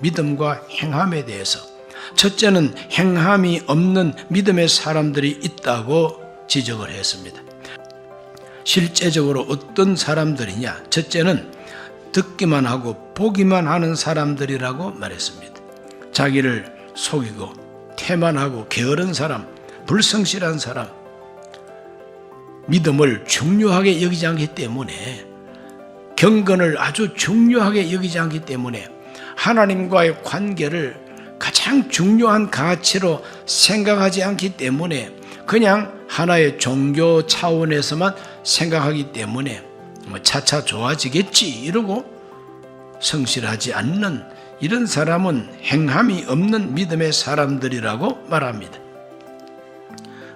믿음과 행함에 대해서 첫째는 행함이 없는 믿음의 사람들이 있다고 지적을 했습니다. 실제적으로 어떤 사람들이냐? 첫째는 듣기만 하고 보기만 하는 사람들이라고 말했습니다. 자기를 속이고 태만하고 게으른 사람, 불성실한 사람, 믿음을 중요하게 여기지 않기 때문에 경건을 아주 중요하게 여기지 않기 때문에 하나님과의 관계를 가장 중요한 가치로 생각하지 않기 때문에 그냥 하나의 종교 차원에서만 생각하기 때문에 뭐 차차 좋아지겠지 이러고 성실하지 않는 이런 사람은 행함이 없는 믿음의 사람들이라고 말합니다.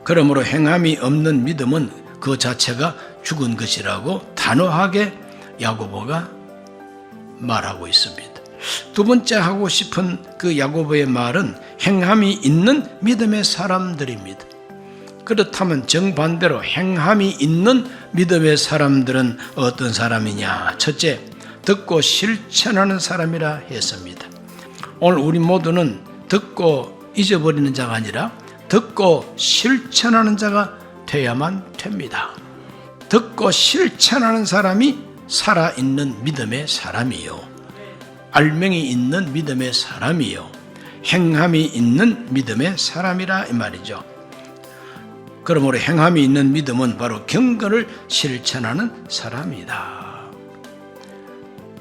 그러므로 행함이 없는 믿음은 그 자체가 죽은 것이라고 단호하게 야고보가 말하고 있습니다. 두 번째 하고 싶은 그 야고보의 말은 행함이 있는 믿음의 사람들입니다. 그렇다면 정반대로 행함이 있는 믿음의 사람들은 어떤 사람이냐? 첫째, 듣고 실천하는 사람이라 했습니다. 오늘 우리 모두는 듣고 잊어버리는 자가 아니라 듣고 실천하는 자가 돼야만 됩니다. 듣고 실천하는 사람이 살아있는 믿음의 사람이요. 알맹이 있는 믿음의 사람이요. 행함이 있는 믿음의 사람이라 이 말이죠. 그러므로 행함이 있는 믿음은 바로 경건을 실천하는 사람이다.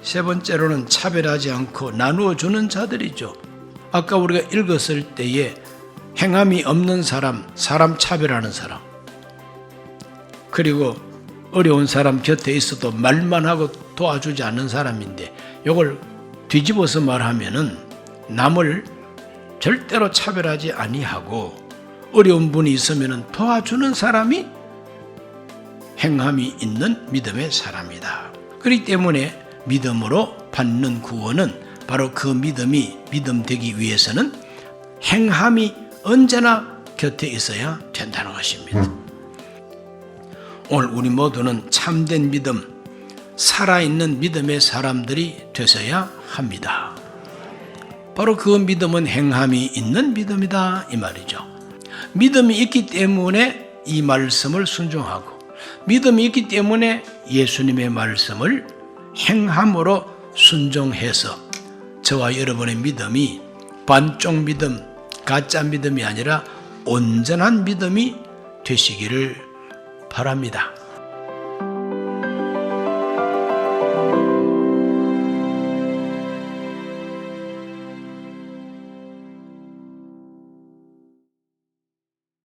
세 번째로는 차별하지 않고 나누어 주는 자들이죠. 아까 우리가 읽었을 때에 행함이 없는 사람, 사람 차별하는 사람, 그리고 어려운 사람 곁에 있어도 말만 하고 도와주지 않는 사람인데 이걸 뒤집어서 말하면은 남을 절대로 차별하지 아니하고 어려운 분이 있으면 도와주는 사람이 행함이 있는 믿음의 사람이다. 그렇기 때문에 믿음으로 받는 구원은 바로 그 믿음이 믿음 되기 위해서는 행함이 언제나 곁에 있어야 된다는 것입니다. 오늘 우리 모두는 참된 믿음, 살아있는 믿음의 사람들이 되셔야 합니다. 바로 그 믿음은 행함이 있는 믿음이다 이 말이죠. 믿음이 있기 때문에 이 말씀을 순종하고 믿음이 있기 때문에 예수님의 말씀을 행함으로 순종해서 저와 여러분의 믿음이 반쪽 믿음, 가짜 믿음이 아니라 온전한 믿음이 되시기를 바랍니다.